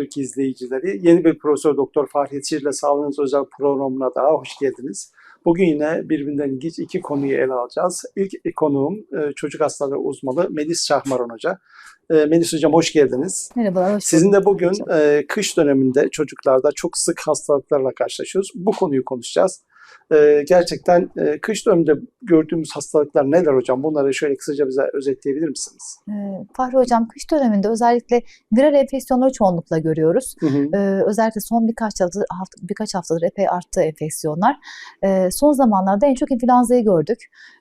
Türk izleyicileri. Yeni bir Profesör Doktor Fahri ile Sağlığınız Özel programına daha hoş geldiniz. Bugün yine birbirinden ilginç iki konuyu ele alacağız. İlk konuğum e, çocuk hastalığı uzmanı Melis Şahmaran Hoca. E, Melis Hocam hoş geldiniz. Merhabalar, hoş Sizinle bulduk. bugün e, kış döneminde çocuklarda çok sık hastalıklarla karşılaşıyoruz. Bu konuyu konuşacağız. E, gerçekten e, kış döneminde gördüğümüz hastalıklar neler hocam? Bunları şöyle kısaca bize özetleyebilir misiniz? Ee, Fahri Hocam, kış döneminde özellikle viral enfeksiyonları çoğunlukla görüyoruz. Hı hı. Ee, özellikle son birkaç haftadır, hafta, birkaç haftadır epey arttı enfeksiyonlar. Ee, son zamanlarda en çok influenza'yı gördük.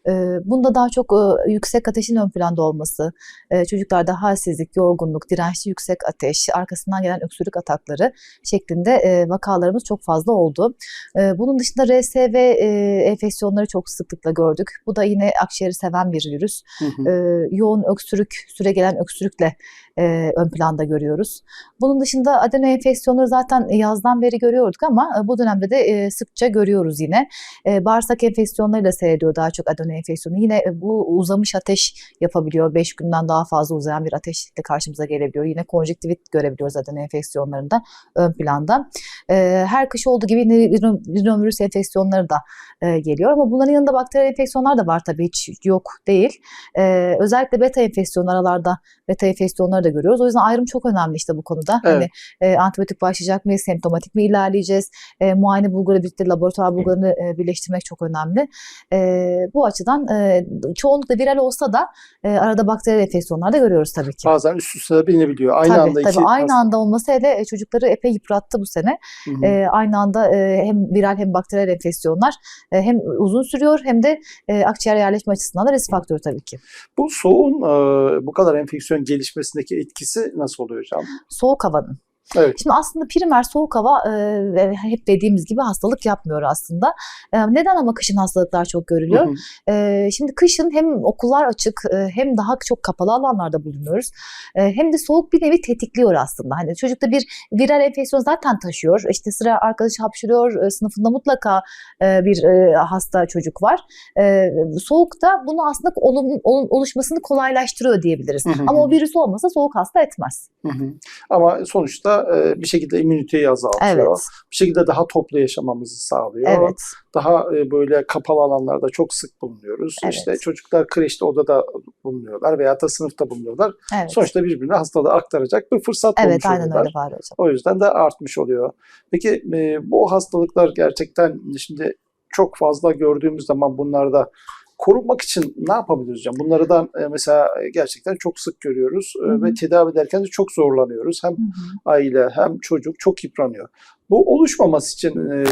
Ee, bunda daha çok e, yüksek ateşin ön planda olması, e, çocuklarda halsizlik, yorgunluk, dirençli yüksek ateş, arkasından gelen öksürük atakları şeklinde e, vakalarımız çok fazla oldu. E, bunun dışında RSV e, enfeksiyonları çok sıklıkla gördük. Bu da yine akciğeri seven bir virüs. Hı hı. e, yoğun öksürük, süre gelen öksürükle e, ön planda görüyoruz. Bunun dışında adeno enfeksiyonları zaten yazdan beri görüyorduk ama e, bu dönemde de e, sıkça görüyoruz yine. E, bağırsak enfeksiyonlarıyla seyrediyor daha çok adeno enfeksiyonu. Yine e, bu uzamış ateş yapabiliyor. 5 günden daha fazla uzayan bir ateşle karşımıza gelebiliyor. Yine konjektivit görebiliyoruz adeno enfeksiyonlarında ön planda. E, her kış olduğu gibi rinovirüs enfeksiyonları da e, geliyor ama bunların yanında bakteriyel enfeksiyonlar da var tabii hiç yok değil. E, özellikle beta enfeksiyonu aralarda beta enfeksiyonları da görüyoruz. O yüzden ayrım çok önemli işte bu konuda. Evet. Hani e, antibiyotik başlayacak mıyız, semptomatik mi ilerleyeceğiz? E, muayene bulguları birlikte laboratuvar bulgularını e, birleştirmek çok önemli. E, bu açıdan e, çoğunlukla viral olsa da e, arada bakteriyel enfeksiyonlar da görüyoruz tabii ki. Bazen üst üste de bilinebiliyor. Aynı tabii, anda tabii. iki aynı anda olması hele e, çocukları epey yıprattı bu sene. Hı hı. E, aynı anda e, hem viral hem bakteriyel enfeksiyonlar e, hem uzun sürüyor hem de e, akciğer yerleşme açısından da risk faktörü tabii ki. Bu soğuğun e, bu kadar enfeksiyon gelişmesindeki etkisi nasıl oluyor hocam? Soğuk havanın. Evet. Şimdi aslında primer soğuk hava e, hep dediğimiz gibi hastalık yapmıyor aslında. E, neden ama kışın hastalıklar çok görülüyor? Hı hı. E, şimdi kışın hem okullar açık e, hem daha çok kapalı alanlarda bulunuyoruz. E, hem de soğuk bir nevi tetikliyor aslında. Hani çocukta bir viral enfeksiyon zaten taşıyor. İşte sıra arkadaşı hapşırıyor. e, sınıfında mutlaka e, bir e, hasta çocuk var. E, soğuk da bunu aslında olum- ol- oluşmasını kolaylaştırıyor diyebiliriz. Hı hı Ama o virüs olmasa soğuk hasta etmez. Hı hı. Ama sonuçta e, bir şekilde immüniteyi azaltıyor. Evet. Bir şekilde daha toplu yaşamamızı sağlıyor. Evet. Daha e, böyle kapalı alanlarda çok sık bulunuyoruz. Evet. İşte çocuklar kreşte odada bulunuyorlar veya da sınıfta bulunuyorlar. Evet. Sonuçta birbirine hastalığı aktaracak bir fırsat Evet bulmuş aynen oluyorlar. öyle var hocam. O yüzden de artmış oluyor. Peki e, bu hastalıklar gerçekten şimdi çok fazla gördüğümüz zaman bunlarda korunmak için ne yapabiliriz hocam? Bunları da e, mesela gerçekten çok sık görüyoruz e, Hı hı. ve tedavi ederken de çok zorlanıyoruz. Hem Hı hı. aile hem çocuk çok yıpranıyor. Bu oluşmaması için e,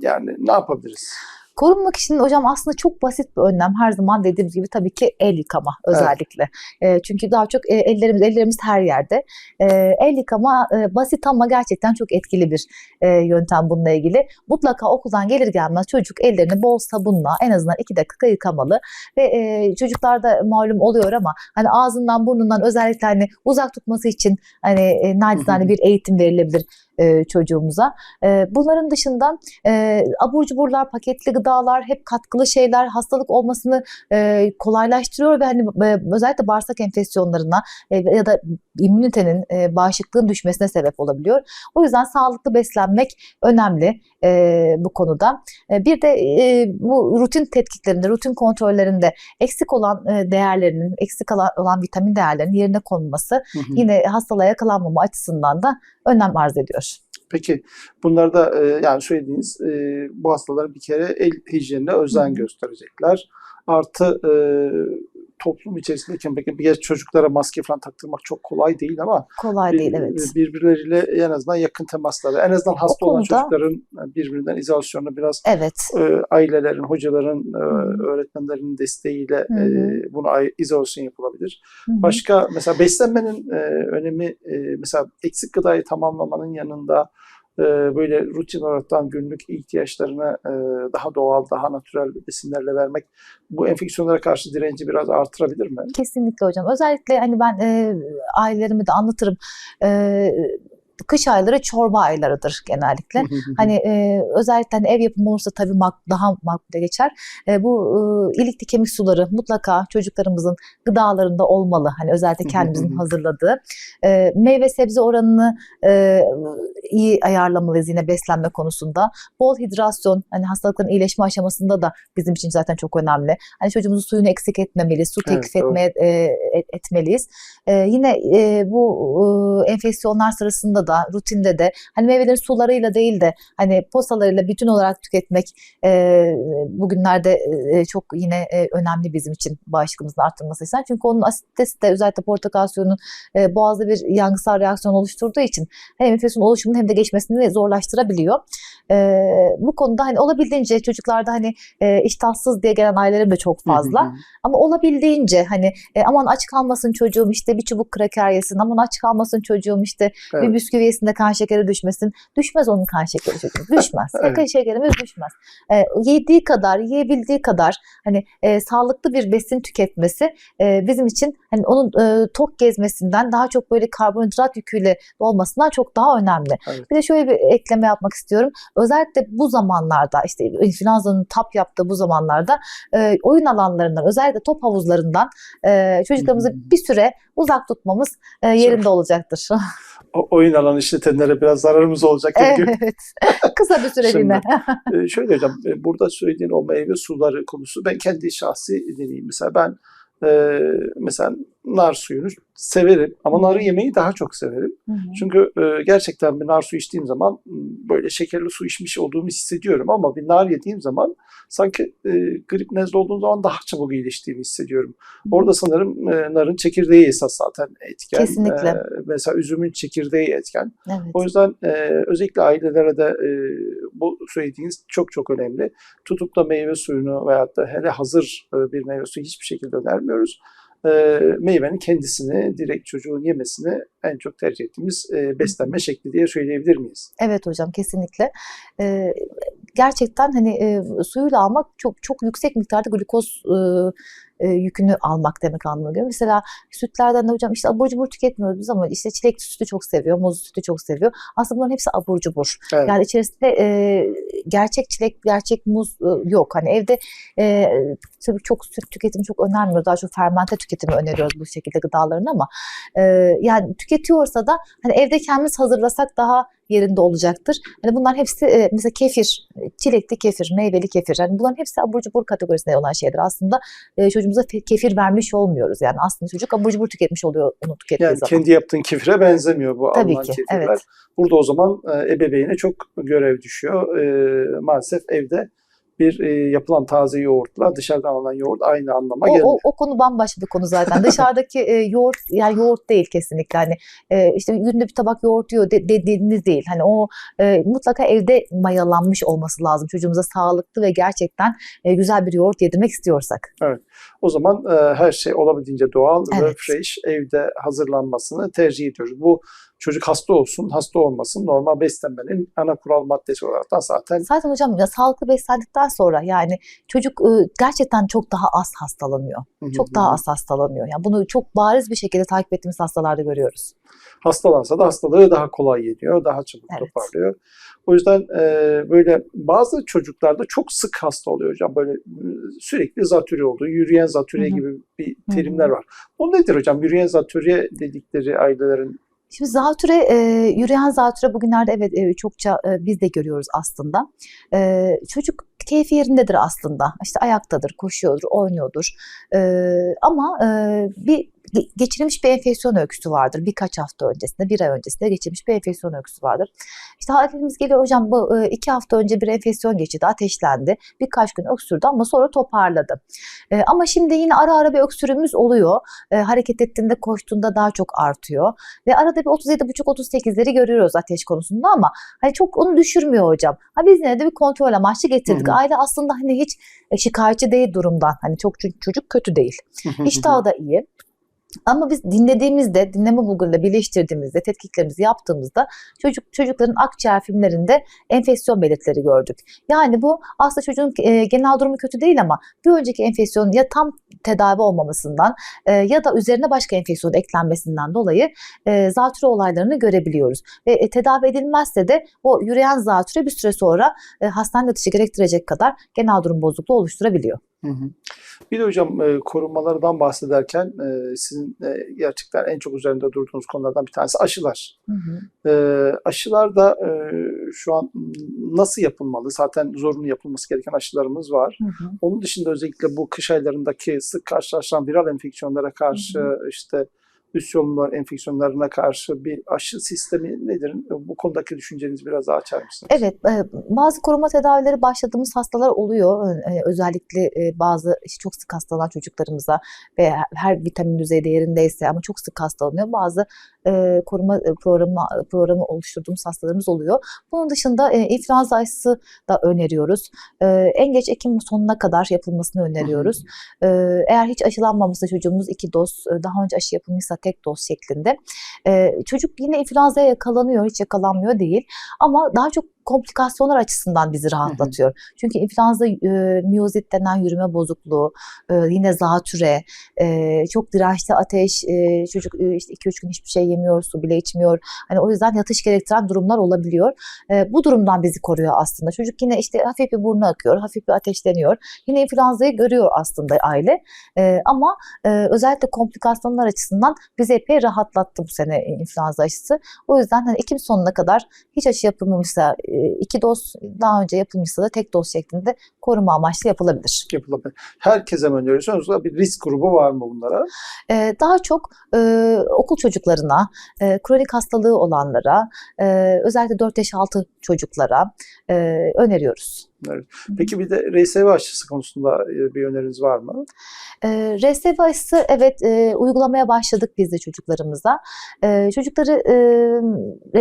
yani ne yapabiliriz? Korunmak için hocam aslında çok basit bir önlem. Her zaman dediğimiz gibi tabii ki el yıkama özellikle. E, çünkü daha çok e, ellerimiz ellerimiz her yerde. E, el yıkama e, basit ama gerçekten çok etkili bir e, yöntem bununla ilgili. Mutlaka okuldan gelir gelmez çocuk ellerini bol sabunla en azından iki dakika yıkamalı. Ve e, çocuklarda malum oluyor ama hani ağzından burnundan özellikle hani uzak tutması için hani e, nacizane bir eğitim verilebilir e, çocuğumuza. E, bunların dışında e, abur cuburlar, paketli gıdalar, hep katkılı şeyler hastalık olmasını e, kolaylaştırıyor ve hani e, özellikle bağırsak enfeksiyonlarına e, ya da immünitenin, e, bağışıklığın düşmesine sebep olabiliyor. O yüzden sağlıklı beslenmek önemli e, bu konuda. E, bir de e, bu rutin tetkiklerinde, rutin kontrollerinde eksik olan e, değerlerinin, eksik olan, vitamin değerlerinin yerine konulması Hı hı. yine hastalığa yakalanmama açısından da önem arz ediyor. Peki bunlarda e, yani söylediğiniz e, bu hastalar bir kere el hijyenine özen gösterecekler. Artı e, toplum içerisindeyken peki bir çocuklara maske falan taktırmak çok kolay değil ama Kolay bir- değil evet. birbirleriyle en azından yakın temasları, en azından hasta olan konuda- çocukların birbirinden izolasyonunu biraz Evet. e, ailelerin, hocaların, e, öğretmenlerin desteğiyle e, buna izolasyon yapılabilir. Hı hı. Başka mesela beslenmenin e, önemi e, mesela eksik gıdayı tamamlamanın yanında e, böyle rutin olaraktan günlük ihtiyaçlarını e, daha doğal, daha natürel besinlerle vermek bu enfeksiyonlara karşı direnci biraz artırabilir mi? Kesinlikle hocam. Özellikle hani ben e, ailelerime de anlatırım. E, kış ayları çorba aylarıdır genellikle. Hani e, özellikle hani ev yapımı olursa tabii mak- daha makbule geçer. E, bu e, ilikli kemik suları mutlaka çocuklarımızın gıdalarında olmalı. Hani özellikle kendimizin hazırladığı. E, meyve sebze oranını e, iyi ayarlamalıyız yine beslenme konusunda. Bol hidrasyon hani hastalıkların iyileşme aşamasında da bizim için zaten çok önemli. Hani çocuğumuzun suyunu eksik etmemeliyiz. Su Evet, teklif doğru. etmeye e, et- etmeliyiz. E, yine e, bu e, enfeksiyonlar sırasında da rutinde de hani meyvelerin sularıyla değil de hani posalarıyla bütün olarak tüketmek e, bugünlerde e, çok yine e, önemli bizim için bağışıklığımızın arttırması için. Çünkü onun asitesi de özellikle portakal suyunun e, boğazda bir yangısal reaksiyon oluşturduğu için hem enfeksiyon oluşumunu hem de geçmesini zorlaştırabiliyor. E, bu konuda hani olabildiğince çocuklarda hani e, iştahsız diye gelen ailelerim de çok fazla. Ama olabildiğince hani e, aman aç kalmasın çocuğum işte bir çubuk kraker yesin, aman aç kalmasın çocuğum işte bir Evet. bisküvi yesin de kan şekeri düşmesin. Düşmez onun kan şekeri çocuğum. Düşmez. Evet. Kan şekerimiz düşmez. E, yediği kadar, yiyebildiği kadar hani e, sağlıklı bir besin tüketmesi e, bizim için hani onun e, tok gezmesinden daha çok böyle karbonhidrat yüküyle olmasından çok daha önemli. Evet. Bir de şöyle bir ekleme yapmak istiyorum. Özellikle bu zamanlarda işte influenza'nın tap yaptığı bu zamanlarda e, oyun alanlarından özellikle top havuzlarından e, çocuklarımızı hı. bir süre uzak tutmamız e, yerinde olacaktır. Oyun alanı işletenlere biraz zararımız olacak evet. Kısa bir süreliğine. Ee, şöyle hocam, e, burada söylediğin o meyve suları konusu ben kendi şahsi deneyim. Mesela ben e, mesela nar suyunu severim ama narı yemeyi daha çok severim. Hı hı. Çünkü e, gerçekten bir nar su içtiğim zaman böyle şekerli su içmiş olduğumu hissediyorum ama bir nar yediğim zaman sanki e, grip nezle olduğum zaman daha çabuk iyileştiğimi hissediyorum. Orada sanırım e, narın çekirdeği esas zaten etken. Kesinlikle. E, mesela üzümün çekirdeği etken. Evet. O yüzden e, özellikle ailelere de e, bu söylediğiniz çok çok önemli. Tutup da meyve suyunu veyahut da hele hazır e, bir meyve suyu hiçbir şekilde önermiyoruz. E, meyvenin kendisini direkt çocuğun yemesini en çok tercih ettiğimiz e, beslenme şekli diye söyleyebilir miyiz? Evet hocam kesinlikle. Gerçekten hani e, suyuyla almak çok çok yüksek miktarda glikoz e, e, yükünü almak demek anlamına geliyor. Mesela sütlerden de hocam işte abur cubur tüketmiyoruz biz ama işte çilek sütü çok seviyor, muz sütü çok seviyor. Aslında bunların hepsi abur cubur. Evet. Yani içerisinde e, gerçek çilek, gerçek muz e, yok. Hani evde e, tabii çok süt tüketimi çok önermiyoruz. Daha çok fermente tüketimi öneriyoruz bu şekilde gıdaların ama e, yani tüketiyorsa da hani evde kendimiz hazırlasak daha yerinde olacaktır. Hani bunların hepsi e, mesela kefir, çilekli kefir, meyveli kefir. Hani bunların hepsi abur cubur kategorisinde olan şeyler. Aslında e, çocuğumuza kefir vermiş olmuyoruz. Yani aslında çocuk abur cubur tüketmiş oluyor onu tükettiği Yani zaman. kendi yaptığın kefire benzemiyor bu Tabii alınan ki, kefirler. evet. Burada o zaman e, ebeveyne çok görev düşüyor. E, maalesef evde bir e, yapılan taze yoğurtla dışarıdan alınan yoğurt aynı anlama O, gelmiyor. o, o konu bambaşka bir konu zaten. Dışarıdaki e, yoğurt yani yoğurt değil kesinlikle. Hani e, işte günde bir tabak yoğurt yiyor de, dediğiniz değil. Hani o e, mutlaka evde mayalanmış olması lazım. Çocuğumuza sağlıklı ve gerçekten e, güzel bir yoğurt yedirmek istiyorsak. O zaman e, her şey olabildiğince doğal ve Evet. fresh evde hazırlanmasını tercih ediyoruz. Bu çocuk hasta olsun, hasta olmasın normal beslenmenin ana kural maddesi olarak da zaten Zaten hocam ya sağlıklı beslendikten sonra yani çocuk gerçekten çok daha az hastalanıyor. Çok daha az hastalanıyor. Yani bunu çok bariz bir şekilde takip ettiğimiz hastalarda görüyoruz. hastalansa da hastalığı daha kolay yeniyor, daha çabuk Evet. toparlıyor. O yüzden e, böyle bazı çocuklarda çok sık hasta oluyor hocam. Böyle sürekli zatürre olduğu, yürüyen zatürre gibi bir terimler var. O nedir hocam? Yürüyen zatürre dedikleri ailelerin Şimdi zatüre, e, yürüyen zatüre bugünlerde evet e, çokça e, biz de görüyoruz aslında. E, çocuk keyfi yerindedir aslında. İşte ayaktadır, koşuyordur, oynuyordur. E, ama e, bir geçirilmiş bir enfeksiyon öyküsü vardır. Birkaç hafta öncesinde, bir ay öncesinde geçirilmiş bir enfeksiyon öyküsü vardır. İşte halimiz geliyor hocam bu iki hafta önce bir enfeksiyon geçirdi, ateşlendi. Birkaç gün öksürdü ama sonra toparladı. E, ama şimdi yine ara ara bir öksürüğümüz oluyor. E, hareket ettiğinde, koştuğunda daha çok artıyor. Ve arada bir 37,5-38'leri görüyoruz ateş konusunda ama hani çok onu düşürmüyor hocam. Ha biz yine de bir kontrol amaçlı getirdik. Hı hı. Aile aslında hani hiç şikayetçi değil durumdan. Hani çok ço- çocuk kötü değil. İştahı da iyi. Ama biz dinlediğimizde, dinleme bulguruyla birleştirdiğimizde, tetkiklerimizi yaptığımızda çocuk çocukların akciğer filmlerinde enfeksiyon belirtileri gördük. Yani bu aslında çocuğun e, genel durumu kötü değil ama bir önceki enfeksiyonun ya tam tedavi olmamasından e, ya da üzerine başka enfeksiyon eklenmesinden dolayı e, zatürre olaylarını görebiliyoruz. Ve e, tedavi edilmezse de o yürüyen zatürre bir süre sonra e, hastane yatışı gerektirecek kadar genel durum bozukluğu oluşturabiliyor. Hı hı. Bir de hocam e, korunmalardan bahsederken e, sizin e, gerçekten en çok üzerinde durduğunuz konulardan bir tanesi aşılar. Hı hı. E, aşılar da e, şu an nasıl yapılmalı? Zaten zorunlu yapılması gereken aşılarımız var. Hı hı. Onun dışında özellikle bu kış aylarındaki sık karşılaşılan viral enfeksiyonlara karşı işte üst enfeksiyonlarına karşı bir aşı sistemi nedir? Bu konudaki düşüncenizi biraz daha açar mısınız? Evet, e, bazı koruma tedavileri başladığımız hastalar oluyor. E, Özellikle e, bazı çok sık hastalanan çocuklarımıza ve her vitamin düzeyi değerindeyse ama çok sık hastalanıyor. Bazı koruma programı programı oluşturduğumuz hastalarımız oluyor. Bunun dışında influenza aşısı da öneriyoruz. En geç Ekim sonuna kadar yapılmasını öneriyoruz. Eğer hiç aşılanmamışsa çocuğumuz iki doz, daha önce aşı yapılmışsa tek doz şeklinde. E, çocuk yine influenza'ya yakalanıyor, hiç yakalanmıyor değil. Ama daha çok komplikasyonlar açısından bizi rahatlatıyor. Çünkü influenza e, miyozit denen yürüme bozukluğu, e, yine zatüre, e, çok dirençli ateş, e, çocuk e, işte 2-3 gün hiçbir şey yemiyor, su bile içmiyor. Hani o yüzden yatış gerektiren durumlar olabiliyor. E, bu durumdan bizi koruyor aslında. Çocuk yine işte hafif bir burnu akıyor, hafif bir ateşleniyor. Yine influenza'yı görüyor aslında aile. E, ama e, özellikle komplikasyonlar açısından bizi epey rahatlattı bu sene influenza aşısı. O yüzden hani Ekim sonuna kadar hiç aşı yapılmamışsa, iki doz daha önce yapılmışsa da tek doz şeklinde koruma amaçlı yapılabilir. Yapılabilir. Herkese mi öneriyorsunuz? Bir risk grubu var mı bunlara? Ee, daha çok e, okul çocuklarına, e, kronik hastalığı olanlara, e, özellikle 4 yaş altı çocuklara e, öneriyoruz. Evet. Peki bir de RSV aşısı konusunda e, bir öneriniz var mı? E, RSV aşısı evet e, uygulamaya başladık biz de çocuklarımıza. E, çocukları e,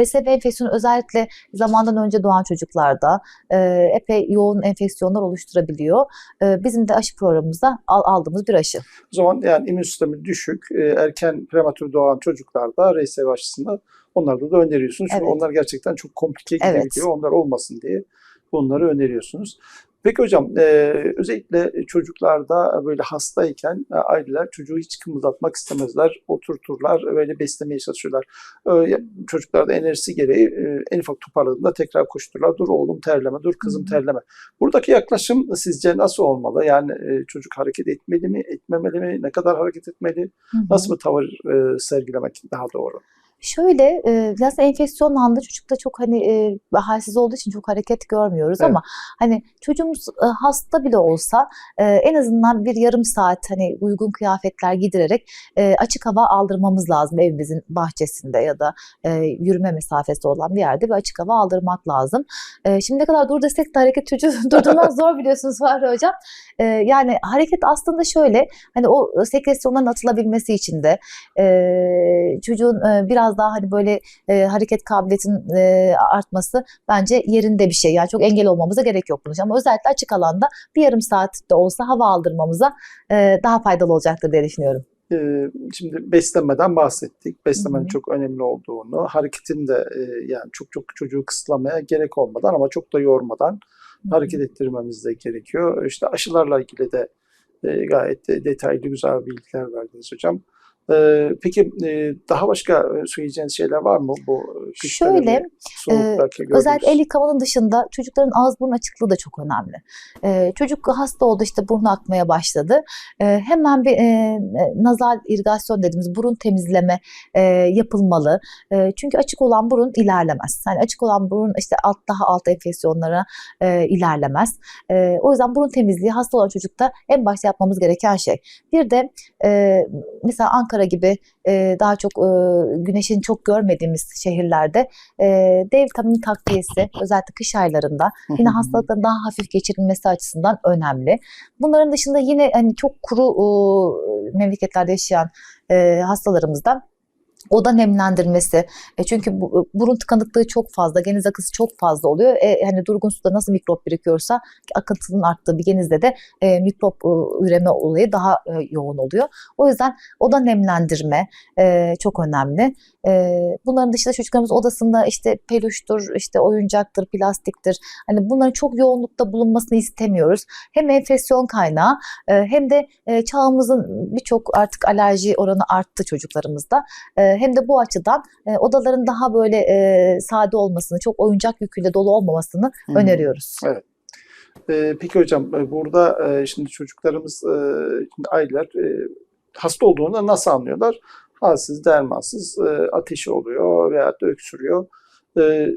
RSV enfeksiyonu özellikle zamandan önce doğan çocuklarda e, epey yoğun enfeksiyonlar oluşturabiliyor. E, bizim de aşı programımızda al, aldığımız bir aşı. O zaman yani immün sistemi düşük, e, erken prematür doğan çocuklarda RSV aşısını onlarda da öneriyorsunuz. Çünkü Evet. onlar gerçekten çok komplike Evet. gidebiliyor. Onlar olmasın diye bunları öneriyorsunuz. Peki hocam e, özellikle çocuklarda böyle hastayken e, aileler çocuğu hiç kımıldatmak istemezler. Oturturlar, böyle beslemeye çalışıyorlar. E, çocuklarda enerjisi gereği e, en ufak toparladığında tekrar koştururlar. Dur oğlum terleme, dur kızım terleme. Buradaki yaklaşım sizce nasıl olmalı? Yani e, çocuk hareket etmeli mi, etmemeli mi? Ne kadar hareket etmeli? Hı hı. Nasıl bir tavır e, sergilemek daha doğru? Şöyle e, biraz enfeksiyon anında çocukta çok hani e, halsiz olduğu için çok hareket görmüyoruz Evet. ama hani çocuğumuz e, hasta bile olsa e, en azından bir yarım saat hani uygun kıyafetler giydirerek e, açık hava aldırmamız lazım evimizin bahçesinde ya da e, yürüme mesafesi olan bir yerde bir açık hava aldırmak lazım. E, şimdiye kadar dur desek de hareket çocuğu durdurmak zor biliyorsunuz Fahri Hocam. E, yani hareket aslında şöyle hani o sekresyonların atılabilmesi için de e, çocuğun e, biraz daha hani böyle e, hareket kabiliyetinin e, artması bence yerinde bir şey. Yani çok engel olmamıza gerek yok bunun için. Ama özellikle açık alanda bir yarım saat de olsa hava aldırmamıza e, daha faydalı olacaktır diye düşünüyorum. E, şimdi beslenmeden bahsettik. Beslemenin çok önemli olduğunu, hareketin de e, yani çok çok çocuğu kısıtlamaya gerek olmadan ama çok da yormadan hareket ettirmemiz de gerekiyor. İşte aşılarla ilgili de e, gayet de detaylı güzel bilgiler verdiniz hocam. E, peki e, daha başka e, söyleyeceğiniz şeyler var mı bu e, Şöyle, gördüğünüz? Özellikle el yıkamanın dışında çocukların ağız burun açıklığı da çok önemli. Ee, çocuk hasta oldu işte burnu akmaya başladı. Ee, hemen bir e, nazal irrigasyon dediğimiz burun temizleme e, yapılmalı. E, çünkü açık olan burun ilerlemez. Yani açık olan burun işte alt daha alt enfeksiyonlara e, ilerlemez. E, o yüzden burun temizliği hasta olan çocukta en başta yapmamız gereken şey. Bir de e, mesela Ankara gibi e, daha çok e, güneşin çok görmediğimiz şehirlerde e, D vitamini takviyesi özellikle kış aylarında yine hastalıkların daha hafif geçirilmesi açısından önemli. Bunların dışında yine hani çok kuru e, memleketlerde yaşayan e, hastalarımızda Oda nemlendirmesi. E, çünkü bu, burun tıkanıklığı çok fazla, geniz akısı çok fazla oluyor. E, hani durgun suda nasıl mikrop birikiyorsa akıntının arttığı bir genizde de e, mikrop e, üreme olayı daha e, yoğun oluyor. O yüzden oda nemlendirme e, çok önemli. E, bunların dışında çocuklarımız odasında işte peluştur, işte oyuncaktır, plastiktir. Hani bunların çok yoğunlukta bulunmasını istemiyoruz. Hem enfeksiyon kaynağı e, hem de e, çağımızın birçok artık alerji oranı arttı çocuklarımızda. E, hem de bu açıdan e, odaların daha böyle e, sade olmasını, çok oyuncak yüküyle dolu olmamasını Hı. öneriyoruz. Ee, peki hocam e, burada e, şimdi çocuklarımız, e, şimdi aileler e, hasta olduğunu nasıl anlıyorlar? Halsiz, dermansız, e, ateşi oluyor veya da öksürüyor. E,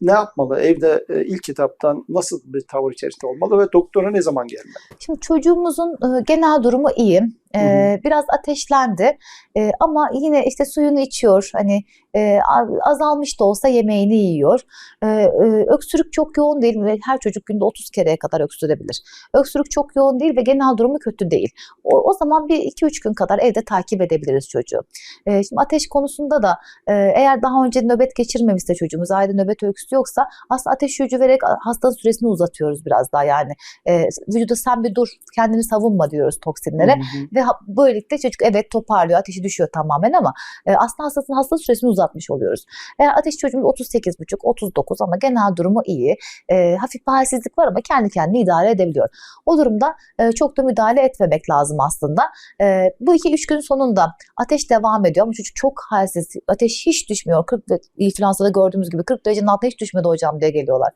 ne yapmalı? Evde e, ilk etaptan nasıl bir tavır içerisinde olmalı ve doktora ne zaman gelmeli? Şimdi çocuğumuzun e, genel durumu iyi. E, biraz ateşlendi E, ama yine işte suyunu içiyor. Hani e, azalmış da olsa yemeğini yiyor. E, e, öksürük çok yoğun değil ve her çocuk günde 30 kereye kadar öksürebilir. Öksürük çok yoğun değil ve genel durumu kötü değil. O, o zaman bir 2-3 gün kadar evde takip edebiliriz çocuğu. E, şimdi ateş konusunda da e, eğer daha önce nöbet geçirmemişse çocuğumuz, ayda nöbet öyküsü yoksa aslında ateş yürücü vererek hastanın süresini uzatıyoruz biraz daha yani. E, vücuda sen bir dur, kendini savunma diyoruz toksinlere. Hı hı. Ve ha- böylelikle çocuk evet toparlıyor, ateşi düşüyor tamamen ama e, aslında hastasının hasta süresini uzatmış oluyoruz. Eğer ateş çocuğumuz 38,5, 39 ama genel durumu iyi, e, hafif bir halsizlik var ama kendi kendine idare edebiliyor. O durumda e, çok da müdahale etmemek lazım aslında. E, bu iki üç gün sonunda ateş devam ediyor ama çocuk çok halsiz, ateş hiç düşmüyor. 40 ve influenza'da gördüğümüz gibi 40 derecenin altına hiç düşmedi hocam diye geliyorlar.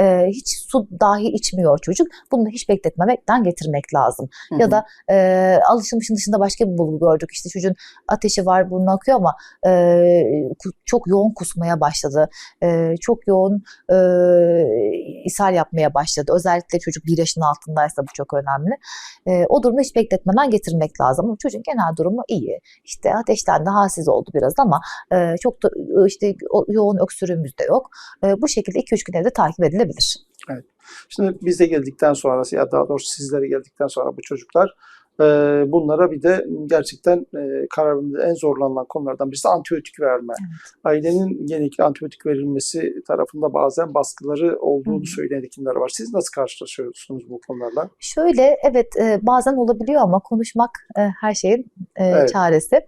E, hiç su dahi içmiyor çocuk. Bunu da hiç bekletmemekten getirmek lazım. Hı Ya hı. da e, alışılmışın dışında başka bir bulgu gördük. İşte çocuğun ateşi var, burnu akıyor ama e, çok yoğun kusmaya başladı. E, çok yoğun e, ishal yapmaya başladı. Özellikle çocuk bir yaşın altındaysa bu çok önemli. E, o durumda hiç bekletmeden getirmek lazım. Ama çocuğun genel durumu iyi. İşte ateşten de halsiz oldu biraz ama e, çok da e, işte yoğun öksürüğümüz de yok. E, bu şekilde 2-3 gün evde takip edilebilir. Şimdi bize geldikten sonra ya daha doğrusu sizlere geldikten sonra bu çocuklar e, bunlara bir de gerçekten e, kararında en zorlanılan konulardan birisi antibiyotik verme. Ailenin genellikle antibiyotik verilmesi tarafında bazen baskıları olduğunu Hı söyleyen hekimler var. Siz nasıl karşılaşıyorsunuz bu konularla? Şöyle evet e, bazen olabiliyor ama konuşmak e, her şeyin e, Evet. çaresi.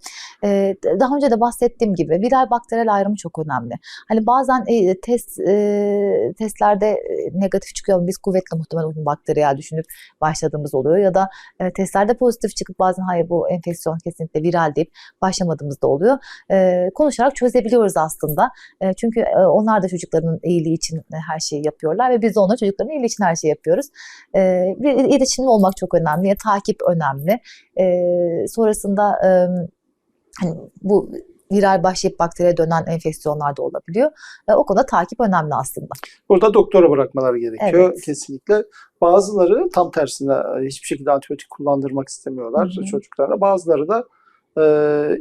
E, daha önce de bahsettiğim gibi viral bakteriyel ayrımı çok önemli. Hani bazen e, test e, testlerde negatif çıkıyor ama biz kuvvetle muhtemelen bakteriyel düşünüp başladığımız oluyor ya da e, testlerde pozitif çıkıp bazen hayır bu enfeksiyon kesinlikle viral deyip başlamadığımız da oluyor. E, konuşarak çözebiliyoruz aslında. E, çünkü e, onlar da çocukların iyiliği için her şeyi yapıyorlar ve biz de onların çocukların iyiliği için her şeyi yapıyoruz. E, iletişimli olmak çok önemli, takip önemli. E, sonrasında e, hani bu viral başlayıp bakteriye dönen enfeksiyonlar da olabiliyor. E, o konuda takip önemli aslında. Burada doktora bırakmaları gerekiyor Evet. kesinlikle. Bazıları tam tersine e, hiçbir şekilde antibiyotik kullandırmak istemiyorlar Hı hı. çocuklara. Bazıları da e,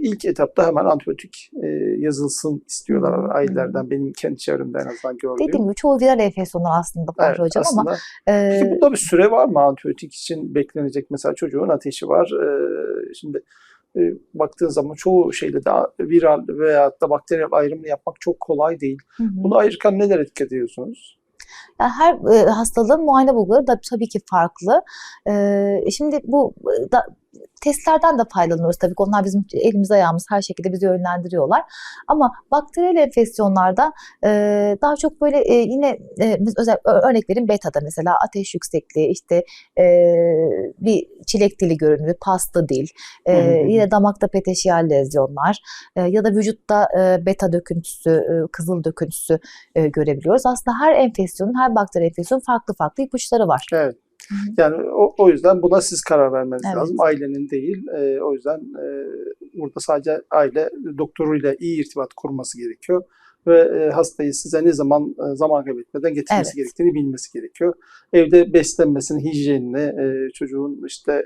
ilk etapta hemen antibiyotik e, yazılsın istiyorlar hı. ailelerden. Benim kendi çevremde en azından gördüğüm. Dediğim gibi çoğu viral enfeksiyonlar aslında var Evet, hocam ama aslında. e, Peki bunda bir süre var mı antibiyotik için beklenecek? Mesela çocuğun ateşi var. e, şimdi e, baktığın zaman çoğu şeyle de viral veya da bakteriyel ayrımını yapmak çok kolay değil. hı hı. Bunu ayırırken neler dikkat ediyorsunuz? Yani her e, hastalığın muayene bulguları da tabii ki farklı. E, şimdi bu e, da, testlerden de faydalanıyoruz tabii ki. Onlar bizim elimiz ayağımız her şekilde bizi yönlendiriyorlar. Ama bakteriyel enfeksiyonlarda e, daha çok böyle e, yine e, biz özel örnek vereyim beta'da mesela ateş yüksekliği işte e, bir çilek dili görünümü, pasta dil, e, Hı hı hı. yine damakta peteşiyel lezyonlar e, ya da vücutta e, beta döküntüsü, e, kızıl döküntüsü e, görebiliyoruz. Aslında her enfeksiyonun, her bakteri enfeksiyonun farklı farklı ipuçları var. Evet. Yani o, o yüzden buna siz karar vermeniz Evet. lazım. Ailenin değil. E, o yüzden e, burada sadece aile doktoruyla iyi irtibat kurması gerekiyor. Ve e, hastayı size ne zaman e, zaman kaybetmeden getirmesi Evet. gerektiğini bilmesi gerekiyor. Evde beslenmesini, hijyenini, e, çocuğun işte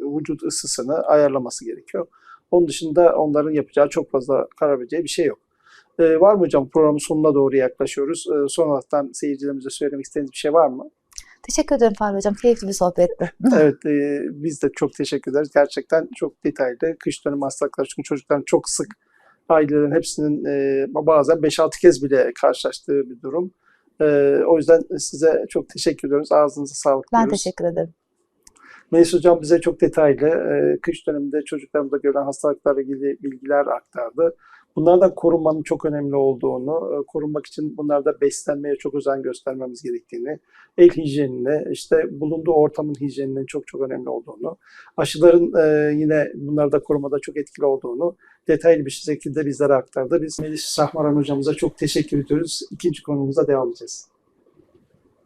vücut ısısını ayarlaması gerekiyor. Onun dışında onların yapacağı çok fazla karar vereceği bir şey yok. Var mı hocam programın sonuna doğru yaklaşıyoruz. E, son olarak seyircilerimize söylemek istediğiniz bir şey var mı? Teşekkür ederim Fahri Hocam. Keyifli bir sohbetti. Evet, e, biz de çok teşekkür ederiz. Gerçekten çok detaylı. Kış dönemi hastalıkları çünkü çocukların çok sık ailelerin hepsinin e, bazen 5-6 kez bile karşılaştığı bir durum. E, o yüzden size çok teşekkür ediyoruz. Ağzınıza sağlık Ben diyoruz. teşekkür ederim. Melis Hocam bize çok detaylı e, kış döneminde çocuklarımızda görülen hastalıklarla ilgili bilgiler aktardı. Bunlardan korunmanın çok önemli olduğunu, e, korunmak için bunlarda beslenmeye çok özen göstermemiz gerektiğini, el hijyenine, işte bulunduğu ortamın hijyeninin çok çok önemli olduğunu, aşıların e, yine bunlarda korumada çok etkili olduğunu detaylı bir şekilde bizlere aktardı. Biz Melis Şahmaran hocamıza çok teşekkür ediyoruz. İkinci konumuza devam edeceğiz.